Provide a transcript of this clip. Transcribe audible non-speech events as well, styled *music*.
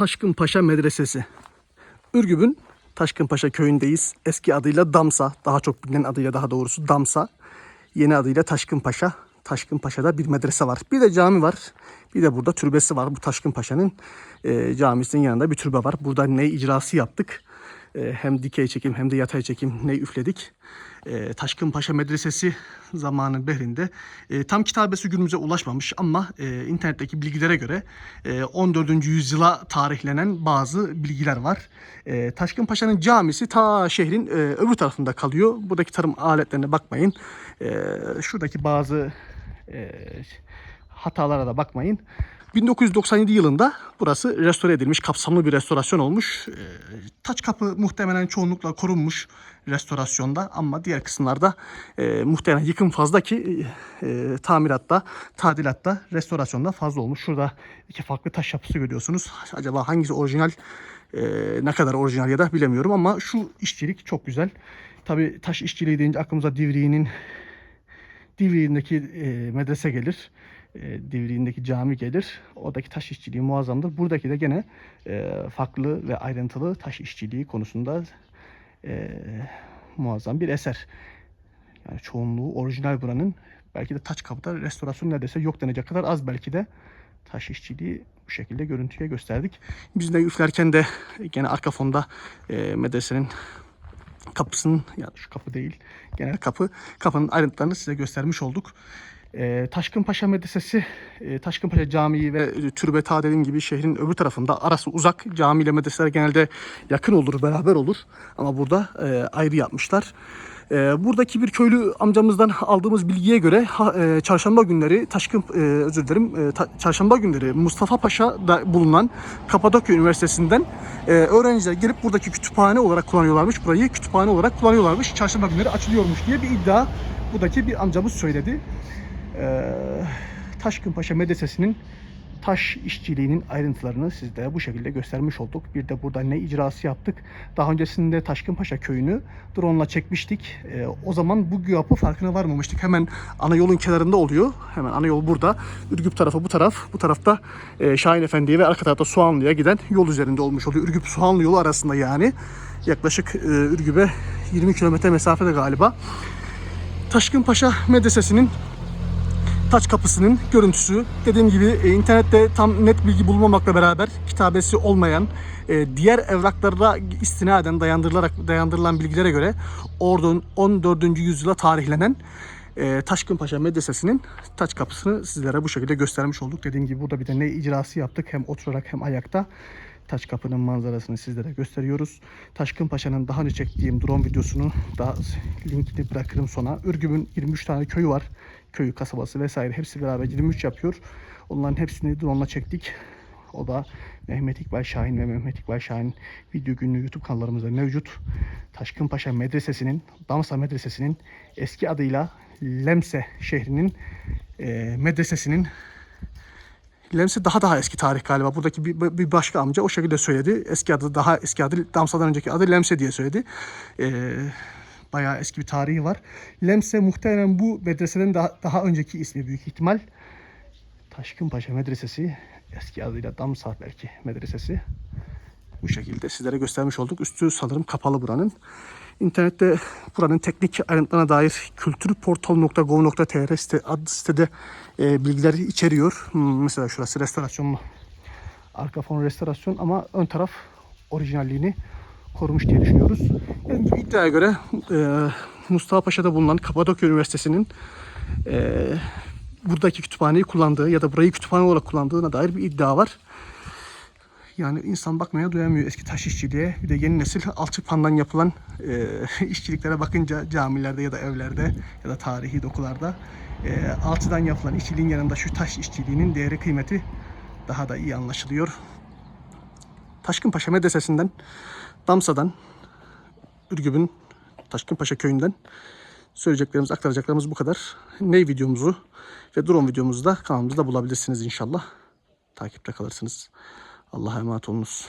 Taşkınpaşa Medresesi. Ürgüp'ün Taşkınpaşa köyündeyiz. Eski adıyla Damsa, daha çok bilinen adıyla daha doğrusu Damsa. Yeni adıyla Taşkınpaşa. Taşkınpaşa'da bir medrese var. Bir de cami var. Bir de burada türbesi var. Bu Taşkınpaşa'nın e, camisinin yanında bir türbe var. Burada ney icrası yaptık. E, hem dikey çekim hem de yatay çekim ney üfledik. E, Taşkınpaşa Medresesi zamanı Behrinde e, tam kitabesi günümüze ulaşmamış ama e, internetteki bilgilere göre e, 14. yüzyıla tarihlenen bazı bilgiler var. E, Taşkınpaşa'nın camisi ta şehrin e, öbür tarafında kalıyor. Buradaki tarım aletlerine bakmayın. E, şuradaki bazı e, hatalara da bakmayın. 1997 yılında burası restore edilmiş, kapsamlı bir restorasyon olmuş. Ee, taç kapı muhtemelen çoğunlukla korunmuş restorasyonda ama diğer kısımlarda e, muhtemelen yıkım fazla ki e, tamiratta, tadilatta, restorasyonda fazla olmuş. Şurada iki farklı taş yapısı görüyorsunuz. Acaba hangisi orijinal, e, ne kadar orijinal ya da bilemiyorum ama şu işçilik çok güzel. Tabii taş işçiliği deyince aklımıza Divriği'nin Divriği'ndeki e, medrese gelir. E, cami gelir. Oradaki taş işçiliği muazzamdır. Buradaki de gene e, farklı ve ayrıntılı taş işçiliği konusunda e, muazzam bir eser. Yani çoğunluğu orijinal buranın. Belki de taç kapıda restorasyon neredeyse yok denecek kadar az belki de taş işçiliği bu şekilde görüntüye gösterdik. Biz de üflerken de gene arka fonda e, medresenin kapısının yani şu kapı değil genel kapı kapının ayrıntılarını size göstermiş olduk. E, Taşkınpaşa Medresesi, e, Taşkınpaşa Camii ve Türbe ta dediğim gibi şehrin öbür tarafında. Arası uzak. Cami ile medreseler genelde yakın olur, beraber olur. Ama burada e, ayrı yapmışlar. E, buradaki bir köylü amcamızdan aldığımız bilgiye göre ha, e, çarşamba günleri Taşkın e, özür dilerim e, ta- çarşamba günleri Mustafa Paşa'da bulunan Kapadokya Üniversitesi'nden e, öğrenciler gelip buradaki kütüphane olarak kullanıyorlarmış. Burayı kütüphane olarak kullanıyorlarmış. Çarşamba günleri açılıyormuş diye bir iddia buradaki bir amcamız söyledi. E, Taşkınpaşa Medresesi'nin taş işçiliğinin ayrıntılarını sizlere bu şekilde göstermiş olduk. Bir de burada ne icrası yaptık. Daha öncesinde Taşkınpaşa köyünü drone ile çekmiştik. Ee, o zaman bu yapı farkına varmamıştık. Hemen ana yolun kenarında oluyor. Hemen ana yol burada. Ürgüp tarafı bu taraf. Bu tarafta e, Şahin Efendi'ye ve arka tarafta Soğanlı'ya giden yol üzerinde olmuş oluyor. Ürgüp Soğanlı yolu arasında yani. Yaklaşık e, Ürgüp'e 20 kilometre mesafede galiba. Taşkınpaşa Medresesi'nin taç kapısının görüntüsü. Dediğim gibi e, internette tam net bilgi bulmamakla beraber kitabesi olmayan e, diğer evraklara istinaden dayandırılarak dayandırılan bilgilere göre Ordun 14. yüzyıla tarihlenen e, Taşkınpaşa Medresesi'nin taç kapısını sizlere bu şekilde göstermiş olduk. Dediğim gibi burada bir de ne icrası yaptık hem oturarak hem ayakta. Taş kapının manzarasını sizlere gösteriyoruz. Taşkın Paşa'nın daha önce çektiğim drone videosunu da linkini bırakırım sona. Ürgüp'ün 23 tane köyü var. Köyü, kasabası vesaire hepsi beraber 23 yapıyor. Onların hepsini drone ile çektik. O da Mehmet İkbal Şahin ve Mehmet İkbal Şahin video günlüğü YouTube kanallarımızda mevcut. Taşkın Paşa Medresesi'nin, Damsa Medresesi'nin eski adıyla Lemse şehrinin e, medresesinin Lemse daha daha eski tarih galiba. Buradaki bir, bir başka amca o şekilde söyledi. Eski adı daha eski adı Damsa'dan önceki adı Lemse diye söyledi. Ee, bayağı eski bir tarihi var. Lemse muhtemelen bu medresenin daha, daha önceki ismi büyük ihtimal. Taşkınpaşa Medresesi eski adıyla Damsa belki medresesi. Bu şekilde sizlere göstermiş olduk. Üstü sanırım kapalı buranın. İnternette buranın teknik ayrıntılarına dair kültürportal.gov.tr site, adlı sitede e, bilgiler içeriyor. Hmm, mesela şurası restorasyon arka fon restorasyon ama ön taraf orijinalliğini korumuş diye düşünüyoruz. Yani iddiaya göre e, Mustafa Paşa'da bulunan Kapadokya Üniversitesi'nin e, buradaki kütüphaneyi kullandığı ya da burayı kütüphane olarak kullandığına dair bir iddia var. Yani insan bakmaya doyamıyor eski taş işçiliğe. Bir de yeni nesil alçıpandan yapılan e, *laughs* işçiliklere bakınca camilerde ya da evlerde ya da tarihi dokularda e, alçıdan yapılan işçiliğin yanında şu taş işçiliğinin değeri kıymeti daha da iyi anlaşılıyor. Taşkınpaşa Medresesi'nden, Damsa'dan, Ürgüp'ün Taşkınpaşa köyünden söyleyeceklerimiz, aktaracaklarımız bu kadar. Ney videomuzu ve drone videomuzu da kanalımızda bulabilirsiniz inşallah. Takipte kalırsınız. Allah'a emanet olunuz.